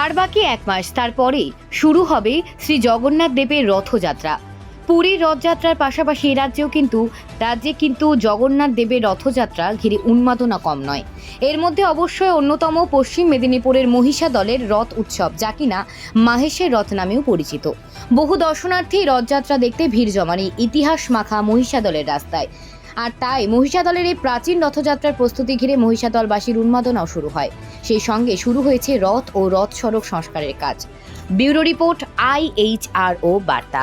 আর বাকি এক মাস তারপরে শুরু হবে শ্রী জগন্নাথ দেবের রথযাত্রা। পুরীর রথযাত্রার পাশাপাশি এ রাজ্যেও কিন্তু, রাজ্যে কিন্তু জগন্নাথ দেবের রথযাত্রা ঘিরে উন্মাদনা কম নয়। এর মধ্যে অবশ্যই অন্যতম পশ্চিম মেদিনীপুরের মহিষা দলের রথ উৎসব, যা কিনা মাহেশের রথ নামেও পরিচিত। বহু দর্শনার্থী রথযাত্রা দেখতে ভিড় জমানি ইতিহাস মাখা মহিষা দলের রাস্তায়। আর তাই মহিষা দলের এই প্রাচীন রথযাত্রার প্রস্তুতি ঘিরে মহিষা দলবাসীর উন্মাদনাও শুরু হয়। সেই সঙ্গে শুরু হয়েছে রথ ও রথ সড়ক সংস্কারের কাজ। ব্যুরো রিপোর্ট আইএইচআরও বার্তা।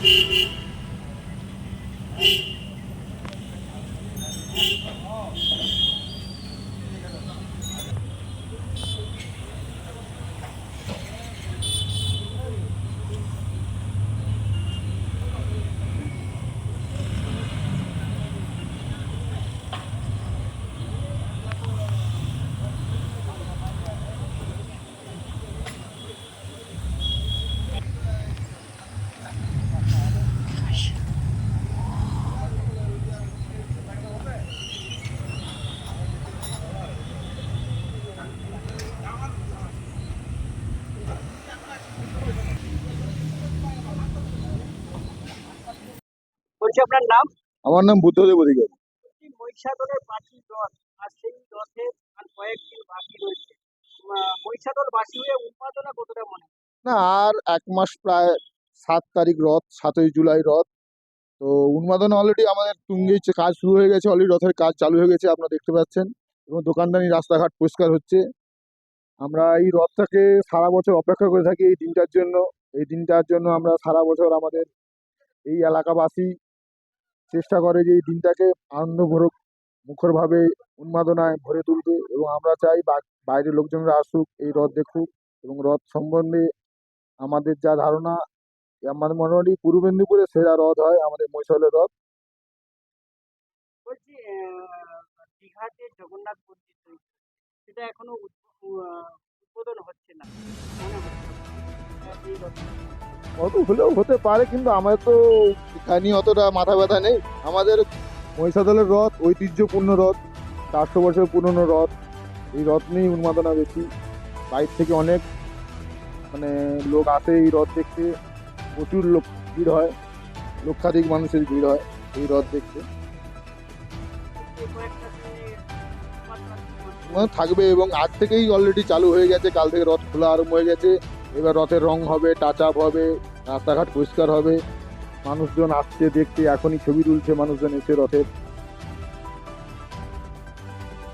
Thank you. বলছি আপনার নাম? আমার নাম বুদ্ধদেব অধিকারী। বলছি মহিষাদলের প্রাচীন রথ আর সেই রথের আর কয়েকদিন বাকি রয়েছে। মহিষাদল বাসী হয়ে উন্মাদনা কতটা মনে না আর এক মাস প্রায় সাত তারিখ রথ সাতই জুলাই রথ। তো উন্মাদনা অলরেডি আমাদের তুঙ্গে কাজ শুরু হয়ে গেছে অলরেডি রথের কাজ চালু হয়ে গেছে আপনারা দেখতে পাচ্ছেন। এবং দোকানদানি রাস্তাঘাট পরিষ্কার হচ্ছে। আমরা এই রথটাকে সারা বছর অপেক্ষা করে থাকি এই দিনটার জন্য। এই দিনটার জন্য আমরা সারা বছর আমাদের এই এলাকাবাসী চেষ্টা করে যে এই দিনটাকে আনন্দভরক, মুখরভাবে উন্মাদনায় ভরে তুলতে এবং আমরা চাই বাইরের লোকজনরা আসুক, এই রথ দেখুক এবং রথ সম্বন্ধে আমাদের যা ধারণা, আমাদের মোটামুটি পূর্ব মেদিনীপুরে সেরা রথ হয় আমাদের মহিষালের রথ জগন্নাথ মন্দির এখনও উদ্বোধন হচ্ছে না। অত হলেও হতে পারে, কিন্তু আমাদের তো এটা নিয়ে অতটা মাথা ব্যথা নেই। আমাদের মহিষাদলের রথ, ঐতিহ্যপূর্ণ রথ, চারশো বছর পুরনো রথ, এই রথ নিয়েই উন্মাদনা বেশি। বাইরে থেকে অনেক মানে লোক আসে এই রথ দেখতে, প্রচুর লোক ভিড় হয়, লক্ষাধিক মানুষের ভিড় হয় এই রথ দেখতে। মানে থাকবে এবং আজ থেকেই অলরেডি চালু হয়ে গেছে, কাল থেকে রথ খোলা আরম্ভ হয়ে গেছে। এবার রথের রং হবে টাচ আপ হবে। রাস্তাঘাট পরিষ্কার হবে। মানুষজন আসছে দেখতে এখনই ছবি তুলছে মানুষজন এসে রথের।